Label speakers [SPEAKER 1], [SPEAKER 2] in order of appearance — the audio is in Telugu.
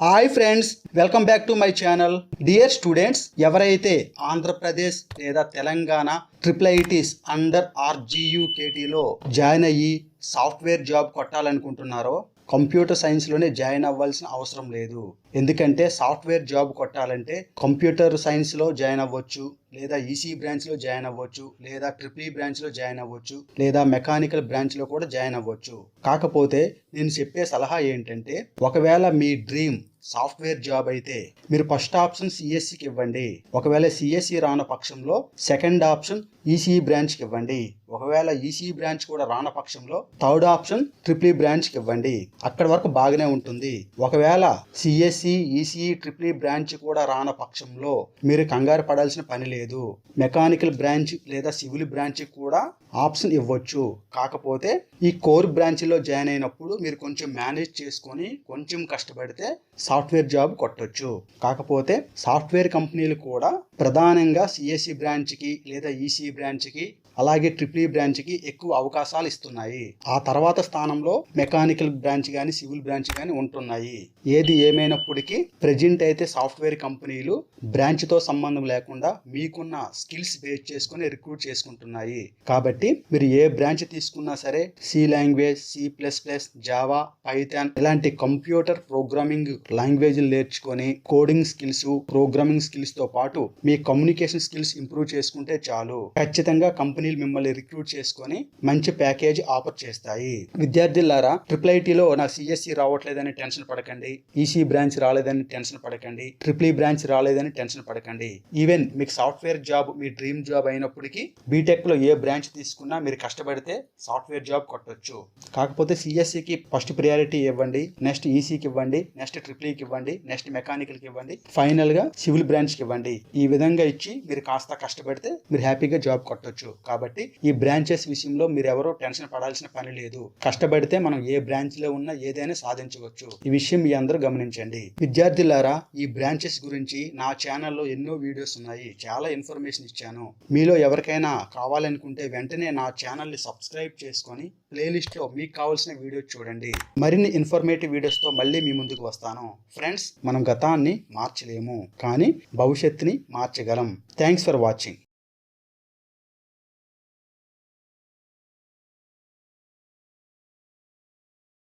[SPEAKER 1] Hi friends welcome back to my channel dear students ఎవరైతే ఆంధ్రప్రదేశ్ లేదా తెలంగాణ ట్రిపుల్ ఐటీస్ అండర్ ఆర్జీయూకేటీలో జాయిన్ అయ్యి సాఫ్ట్వేర్ జాబ్ కొట్టాలనుకుంటున్నారో కంప్యూటర్ సైన్స్లోనే జాయిన్ అవ్వాల్సిన అవసరం లేదు. ఎందుకంటే సాఫ్ట్వేర్ జాబ్ కొట్టాలంటే కంప్యూటర్ సైన్స్లో జాయిన్ అవ్వచ్చు లేదా ఈసీ బ్రాంచ్లో జాయిన్ అవ్వచ్చు లేదా ట్రిపుల్ e బ్రాంచ్లో జాయిన్ అవ్వచ్చు లేదా మెకానికల్ బ్రాంచ్లో కూడా జాయిన్ అవ్వచ్చు. కాకపోతే నేను చెప్పే సలహా ఏంటంటే ఒకవేళ మీ డ్రీమ్ సాఫ్ట్వేర్ జాబ్ అయితే మీరు ఫస్ట్ ఆప్షన్ సిఎస్సికి ఇవ్వండి. ఒకవేళ సిఎస్సి రాన పక్షంలో సెకండ్ ఆప్షన్ ఈసీఈ బ్రాంచ్కి ఇవ్వండి. ఒకవేళ ఈసీఈ బ్రాంచ్ కూడా రాన పక్షంలో థర్డ్ ఆప్షన్ ట్రిపుల్ బ్రాంచ్కి ఇవ్వండి. అక్కడి వరకు బాగానే ఉంటుంది. ఒకవేళ సిఎస్సి ఈసీఈ ట్రిపుల్ బ్రాంచ్ కూడా రాన పక్షంలో మీరు కంగారు పడాల్సిన పని లేదు. మెకానికల్ బ్రాంచ్ లేదా సివిల్ బ్రాంచ్ కూడా ఆప్షన్ ఇవ్వచ్చు. కాకపోతే ఈ కోర్ బ్రాంచ్లో జాయిన్ అయినప్పుడు మీరు కొంచెం మేనేజ్ చేసుకొని కొంచెం కష్టపడితే సాఫ్ట్వేర్ జాబ్ కొట్టొచ్చు. కాకపోతే సాఫ్ట్వేర్ కంపెనీలు కూడా ప్రధానంగా సిఎస్సి బ్రాంచ్కి లేదా ఈసీ బ్రాంచ్కి అలాగే ట్రిపుల్ e ఈ బ్రాంచ్కి ఎక్కువ అవకాశాలు ఇస్తున్నాయి. ఆ తర్వాత స్థానంలో మెకానికల్ బ్రాంచ్ కానీ సివిల్ బ్రాంచ్ కానీ ఉంటున్నాయి. ఏది ఏమైనప్పటికీ ప్రజెంట్ అయితే సాఫ్ట్వేర్ కంపెనీలు బ్రాంచ్తో సంబంధం లేకుండా మీకున్న స్కిల్స్ బేస్ చేసుకుని రిక్రూట్ చేసుకుంటున్నాయి. కాబట్టి మీరు ఏ బ్రాంచ్ తీసుకున్నా సరే C language C plus plus Java Python ఇలాంటి కంప్యూటర్ ప్రోగ్రామింగ్ లాంగ్వేజ్లు నేర్చుకొని కోడింగ్ స్కిల్స్ ప్రోగ్రామింగ్ స్కిల్స్తో పాటు మీ కమ్యూనికేషన్ స్కిల్స్ ఇంప్రూవ్ చేసుకుంటే చాలు. ఖచ్చితంగా కంపెనీలు మిమ్మల్ని రిక్రూట్ చేసుకొని మంచి ప్యాకేజ్ ఆఫర్ చేస్తాయి. విద్యార్థులారా ట్రిపుల్ ఐటీలో నాకు సిఎస్సి రావట్లేదని టెన్షన్ పడకండి. ఈసీ బ్రాంచ్ రాలేదని టెన్షన్ పడకండి. ట్రిపుల్ బ్రాంచ్ e రాలేదని టెన్షన్ పడకండి. ఈవెన్ మీకు సాఫ్ట్వేర్ జాబ్ మీ డ్రీమ్ జాబ్ అయినప్పటికీ బీటెక్లో ఏ బ్రాంచ్ తీసుకున్నా మీరు కష్టపడితే సాఫ్ట్వేర్ జాబ్ కొట్టొచ్చు. కాకపోతే సిఎస్సికి ఫస్ట్ ప్రియారిటీ ఇవ్వండి నెక్స్ట్ ఈసీకి ఇవ్వండి నెక్స్ట్ ట్రిపుల్ ఈకి ఇవ్వండి నెక్స్ట్ మెకానికల్కి ఇవ్వండి ఫైనల్ e గా సివిల్ బ్రాంచ్కి ఇవ్వండి. ఈ విధంగా ఇచ్చి మీరు కాస్త కష్టపడితే మీరు హ్యాపీగా జాబ్ కొట్టొచ్చు. కాబట్టి ఈ బ్రాంచెస్ విషయంలో మీరు ఎవరో టెన్షన్ పడాల్సిన పని లేదు. కష్టపడితే మనం ఏ బ్రాంచ్లో ఉన్నా ఏదైనా సాధించవచ్చు. ఈ విషయం మీ అందరూ గమనించండి. విద్యార్థులారా ఈ బ్రాంచెస్ గురించి నా ఛానల్లో ఎన్నో వీడియోస్ ఉన్నాయి. చాలా ఇన్ఫర్మేషన్ ఇచ్చాను. మీలో ఎవరికైనా కావాలనుకుంటే వెంటనే నా ఛానల్ని సబ్స్క్రైబ్ చేసుకొని ప్లేలిస్ట్లో మీకు కావాల్సిన వీడియో చూడండి. మరిన్ని ఇన్ఫర్మేటివ్ వీడియోస్తో మళ్ళీ మీ ముందుకు వస్తాను. ఫ్రెండ్స్ మనం గతాన్ని మార్చలేము. కానీ భవిష్యత్తుని మార్చగలం. Thanks for watching.